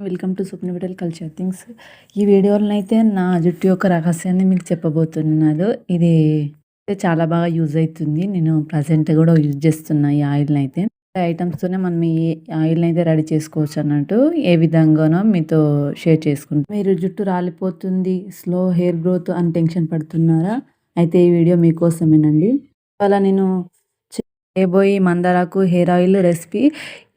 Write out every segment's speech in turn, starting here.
Welcome to Swapna vital culture things. ఈ వీడియోలో అయితే నా జుట్టు యొక్క రహస్యాన్ని మీకు చెప్పబోతున్నాను. ఇది అయితే చాలా బాగా యూజ్ అవుతుంది నేను ప్రజెంట్ కూడా యూజ్ చేస్తున్నా ఈ ఆయిల్ని అయితే ఐటమ్స్తోనే మనం ఈ ఆయిల్ని అయితే రెడీ చేసుకోవచ్చు అన్నట్టు ఏ విధంగానో మీతో షేర్ చేసుకుంటాం. మీరు జుట్టు రాలిపోతుంది స్లో హెయిర్ గ్రోత్ అని టెన్షన్ పడుతున్నారా? అయితే ఈ వీడియో మీకోసమేనండి. అలా నేను చేయబోయే మందారాకు హెయిర్ ఆయిల్ రెసిపీ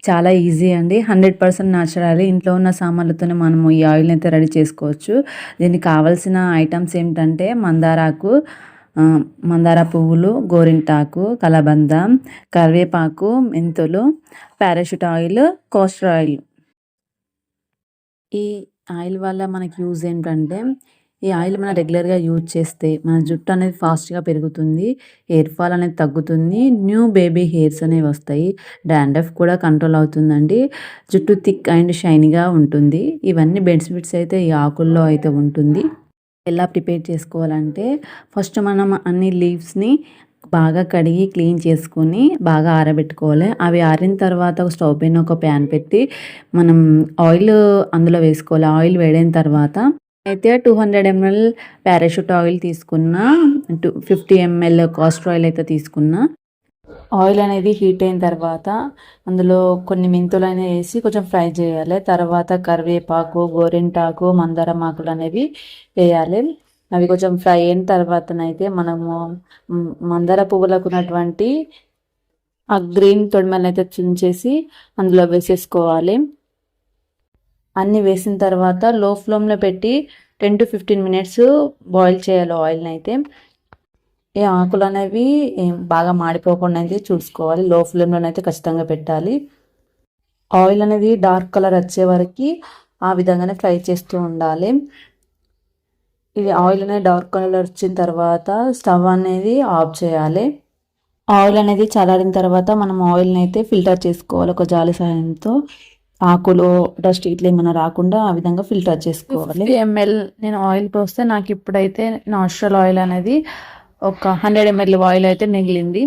చాలా ఈజీ అండి. హండ్రెడ్ పర్సెంట్ న్యాచురల్ ఇంట్లో ఉన్న సామాన్లతోనే మనము ఈ ఆయిల్ని అయితే రెడీ చేసుకోవచ్చు. దీనికి కావాల్సిన ఐటమ్స్ ఏమిటంటే మందారాకు మందార పువ్వులు గోరింటాకు కలబంద కరివేపాకు మెంతులు పారాషూట్ ఆయిల్ కోస్టర్ ఆయిల్ ఈ ఆయిల్ వల్ల మనకి యూజ్ ఏంటంటే ఈ ఆయిల్ మనం రెగ్యులర్గా యూజ్ చేస్తే మన జుట్టు అనేది ఫాస్ట్గా పెరుగుతుంది హెయిర్ ఫాల్ అనేది తగ్గుతుంది న్యూ బేబీ హెయిర్స్ అనేవి వస్తాయి. డాండ్రఫ్ కూడా కంట్రోల్ అవుతుందండి. జుట్టు థిక్ అండ్ షైనీగా ఉంటుంది. ఇవన్నీ బెనిఫిట్స్ అయితే ఈ ఆకుల్లో అయితే ఉంటుంది. ఎలా ప్రిపేర్ చేసుకోవాలంటే ఫస్ట్ మనం అన్ని లీవ్స్ని బాగా కడిగి క్లీన్ చేసుకొని బాగా ఆరబెట్టుకోవాలి. అవి ఆరిన తర్వాత ఒక స్టవ్ పైన ఒక ప్యాన్ పెట్టి మనం ఆయిల్ అందులో వేసుకోవాలి. ఆయిల్ వేడైన తర్వాత అయితే two hundred ML parachute oil తీసుకున్నా two fifty ML castor oil అయితే తీసుకున్నా. ఆయిల్ అనేది హీట్ అయిన తర్వాత అందులో కొన్ని మెంతులు అనేవి వేసి కొంచెం ఫ్రై చేయాలి. తర్వాత కరివేపాకు గోరింటాకు మందారం ఆకులు అనేవి వేయాలి. అవి కొంచెం ఫ్రై అయిన తర్వాతనైతే మనము మందార పువ్వులకు ఉన్నటువంటి ఆ గ్రీన్ తొడిమలను అయితే చుంచేసి అందులో వేసేసుకోవాలి. అన్నీ వేసిన తర్వాత లో ఫ్లేమ్లో పెట్టి ten to fifteen minutes boil చేయాలి ఆయిల్ని అయితే. ఈ ఆకులు అనేవి బాగా మాడిపోకుండా అయితే చూసుకోవాలి. లో ఫ్లేమ్లోనే అయితే ఖచ్చితంగా పెట్టాలి. ఆయిల్ అనేది డార్క్ కలర్ వచ్చే వరకు ఆ విధంగానే ఫ్రై చేస్తూ ఉండాలి. ఇది ఆయిల్ అనేది డార్క్ కలర్ వచ్చిన తర్వాత స్టవ్ అనేది ఆఫ్ చేయాలి. ఆయిల్ అనేది చల్లారిన తర్వాత మనం ఆయిల్ని అయితే ఫిల్టర్ చేసుకోవాలి ఒక జాలి సహాయంతో. ఆకులు డస్ట్ ఇట్లా ఏమైనా రాకుండా ఆ విధంగా ఫిల్టర్ చేసుకోవాలి. ఎంఎల్ నేను ఆయిల్ పోస్తే నాకు ఇప్పుడైతే నాచురల్ ఆయిల్ అనేది ఒక హండ్రెడ్ ఎంఎల్ ఆయిల్ అయితే మిగిలింది.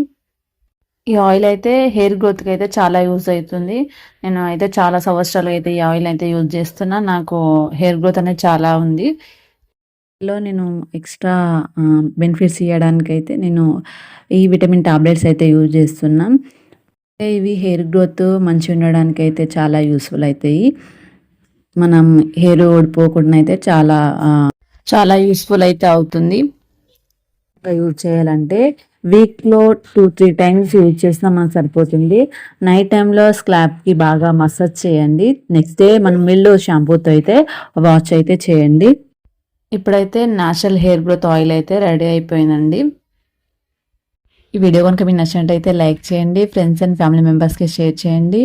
ఈ ఆయిల్ అయితే హెయిర్ గ్రోత్కి అయితే చాలా యూజ్ అవుతుంది. నేను అయితే చాలా సంవత్సరాలు అయితే ఈ ఆయిల్ అయితే యూజ్ చేస్తున్నా. నాకు హెయిర్ గ్రోత్ అనేది చాలా ఉంది. లో నేను ఎక్స్ట్రా బెనిఫిట్స్ ఇవ్వడానికి అయితే నేను ఈ విటమిన్ టాబ్లెట్స్ అయితే యూజ్ చేస్తున్నాను ఇవి హెయిర్ గ్రోత్ మంచిగా ఉండడానికి అయితే చాలా యూస్ఫుల్ అవుతాయి మనం హెయిర్ ఓడిపోకుండా అయితే చాలా చాలా యూస్ఫుల్ అయితే అవుతుంది. యూజ్ చేయాలంటే వీక్లో టూ త్రీ టైమ్స్ యూజ్ చేసినా మనకు సరిపోతుంది. నైట్ టైంలో స్క్లాబ్కి బాగా మసాజ్ చేయండి. నెక్స్ట్ డే మనం మిల్లు షాంపూతో అయితే వాష్ అయితే చేయండి. ఇప్పుడైతే న్యాచురల్ హెయిర్ గ్రోత్ ఆయిల్ అయితే రెడీ అయిపోయిందండి. ఈ వీడియో కనుక మీకు నచ్చినట్టయితే లైక్ చేయండి ఫ్రెండ్స్ అండ్ ఫ్యామిలీ మెంబర్స్కి షేర్ చేయండి.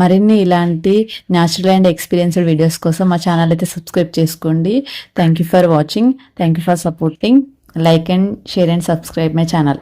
మరిన్ని ఇలాంటి న్యాచురల్ అండ్ ఎక్స్పీరియన్స్డ్ వీడియోస్ కోసం మా ఛానల్ అయితే సబ్స్క్రైబ్ చేసుకోండి. Thank you for watching thank you for supporting like and share and subscribe my channel